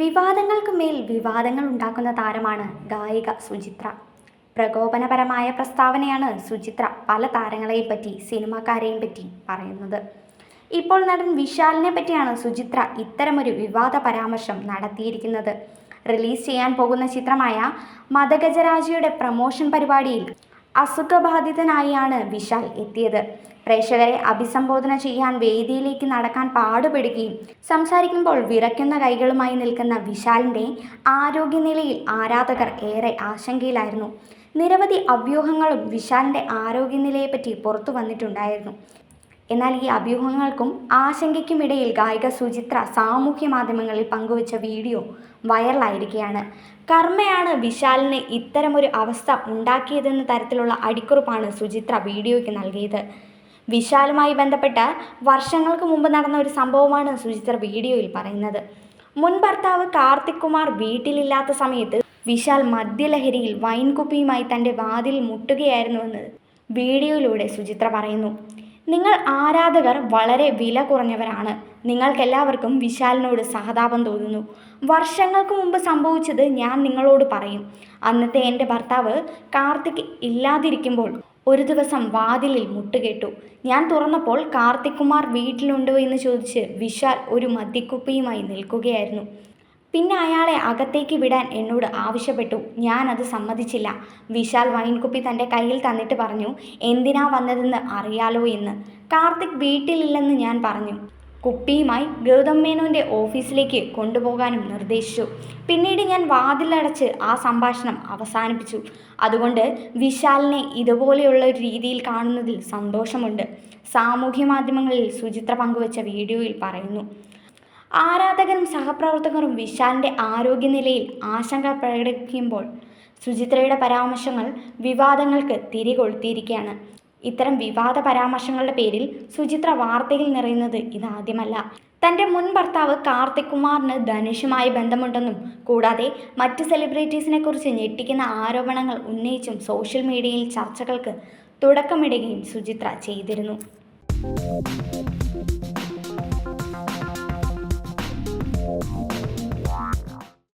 വിവാദങ്ങൾക്ക് മേൽ വിവാദങ്ങൾ ഉണ്ടാക്കുന്ന താരമാണ് ഗായിക സുചിത്ര. പ്രകോപനപരമായ പ്രസ്താവനയാണ് സുചിത്ര പല താരങ്ങളെയും പറ്റി സിനിമാക്കാരെയും പറ്റി പറയുന്നത്. ഇപ്പോൾ നടൻ വിശാലിനെ പറ്റിയാണ് സുചിത്ര ഇത്തരമൊരു വിവാദ പരാമർശം നടത്തിയിരിക്കുന്നത്. റിലീസ് ചെയ്യാൻ പോകുന്ന ചിത്രമായ മദഗജരാജയുടെ പ്രമോഷൻ പരിപാടിയിൽ അസുഖബാധിതനായാണ് വിശാൽ എത്തിയത്. പ്രേക്ഷകരെ അഭിസംബോധന ചെയ്യാൻ വേദിയിലേക്ക് നടക്കാൻ പാടുപെടുകയും സംസാരിക്കുമ്പോൾ വിറയ്ക്കുന്ന കൈകളുമായി നിൽക്കുന്ന വിശാലിന്റെ ആരോഗ്യനിലയിൽ ആരാധകർ ഏറെ ആശങ്കയിലായിരുന്നു. നിരവധി അഭ്യൂഹങ്ങളും വിശാലിന്റെ ആരോഗ്യനിലയെപ്പറ്റി പുറത്തു വന്നിട്ടുണ്ടായിരുന്നു. എന്നാൽ ഈ അഭ്യൂഹങ്ങൾക്കും ആശങ്കയ്ക്കുമിടയിൽ ഗായിക സുചിത്ര സാമൂഹ്യ മാധ്യമങ്ങളിൽ പങ്കുവച്ച വീഡിയോ വൈറലായിരിക്കുകയാണ്. കർമ്മയാണ് വിശാലിന് ഇത്തരമൊരു അവസ്ഥ ഉണ്ടാക്കിയതെന്ന തരത്തിലുള്ള അടിക്കുറിപ്പാണ് സുചിത്ര വീഡിയോയ്ക്ക് നൽകിയത്. വിശാലുമായി ബന്ധപ്പെട്ട വർഷങ്ങൾക്ക് മുമ്പ് നടന്ന ഒരു സംഭവമാണ് സുചിത്ര വീഡിയോയിൽ പറയുന്നത്. മുൻ ഭർത്താവ് കാർത്തിക് കുമാർ വീട്ടിലില്ലാത്ത സമയത്ത് വിശാൽ മദ്യലഹരിയിൽ വൈൻ കുപ്പിയുമായി തന്റെ വാതിൽ മുട്ടുകയായിരുന്നുവെന്ന് വീഡിയോയിലൂടെ സുചിത്ര പറയുന്നു. നിങ്ങൾ ആരാധകർ വളരെ വില കുറഞ്ഞവരാണ്. നിങ്ങൾക്കെല്ലാവർക്കും വിശാലിനോട് സഹതാപം തോന്നുന്നു. വർഷങ്ങൾക്ക് മുമ്പ് സംഭവിച്ചത് ഞാൻ നിങ്ങളോട് പറയും. അന്നത്തെ എന്റെ ഭർത്താവ് കാർത്തിക് ഇല്ലാതിരിക്കുമ്പോൾ ഒരു ദിവസം വാതിലിൽ മുട്ടുകേട്ടു ഞാൻ തുറന്നപ്പോൾ കാർത്തിക് കുമാർ വീട്ടിലുണ്ടോ എന്ന് ചോദിച്ച് വിശാൽ ഒരു മദ്യക്കുപ്പിയുമായി നിൽക്കുകയായിരുന്നു. പിന്നെ അയാളെ അകത്തേക്ക് വിടാൻ എന്നോട് ആവശ്യപ്പെട്ടു. ഞാൻ അത് സമ്മതിച്ചില്ല. വിശാൽ വൈൻകുപ്പി തന്റെ കയ്യിൽ തന്നിട്ട് പറഞ്ഞു എന്തിനാ വന്നതെന്ന് അറിയാലോ എന്ന്. കാർത്തിക് വീട്ടിലില്ലെന്ന് ഞാൻ പറഞ്ഞു. കുപ്പിയുമായി ഗൗതം മേനോന്റെ ഓഫീസിലേക്ക് കൊണ്ടുപോകാനും നിർദ്ദേശിച്ചു. പിന്നീട് ഞാൻ വാതിലടച്ച് ആ സംഭാഷണം അവസാനിപ്പിച്ചു. അതുകൊണ്ട് വിശാലിനെ ഇതുപോലെയുള്ള ഒരു രീതിയിൽ കാണുന്നതിൽ സന്തോഷമുണ്ട്. സാമൂഹ്യ മാധ്യമങ്ങളിൽ സുചിത്ര പങ്കുവച്ച വീഡിയോയിൽ പറയുന്നു. ആരാധകരും സഹപ്രവർത്തകരും വിശാലിന്റെ ആരോഗ്യനിലയിൽ ആശങ്ക പ്രകടിപ്പിക്കുമ്പോൾ സുചിത്രയുടെ പരാമർശങ്ങൾ വിവാദങ്ങൾക്ക് തിരികൊളുത്തിയിരിക്കുകയാണ്. ഇത്തരം വിവാദ പരാമർശങ്ങളുടെ പേരിൽ സുചിത്ര വാർത്തയിൽ നിറയുന്നത് ഇതാദ്യമല്ല. തന്റെ മുൻ ഭർത്താവ് കാർത്തിക് കുമാറിന് ധനുഷുമായി ബന്ധമുണ്ടെന്നും കൂടാതെ മറ്റ് സെലിബ്രിറ്റീസിനെ കുറിച്ച് ഞെട്ടിക്കുന്ന ആരോപണങ്ങൾ ഉന്നയിച്ചും സോഷ്യൽ മീഡിയയിൽ ചർച്ചകൾക്ക് തുടക്കമിടുകയും സുചിത്ര ചെയ്തിരുന്നു.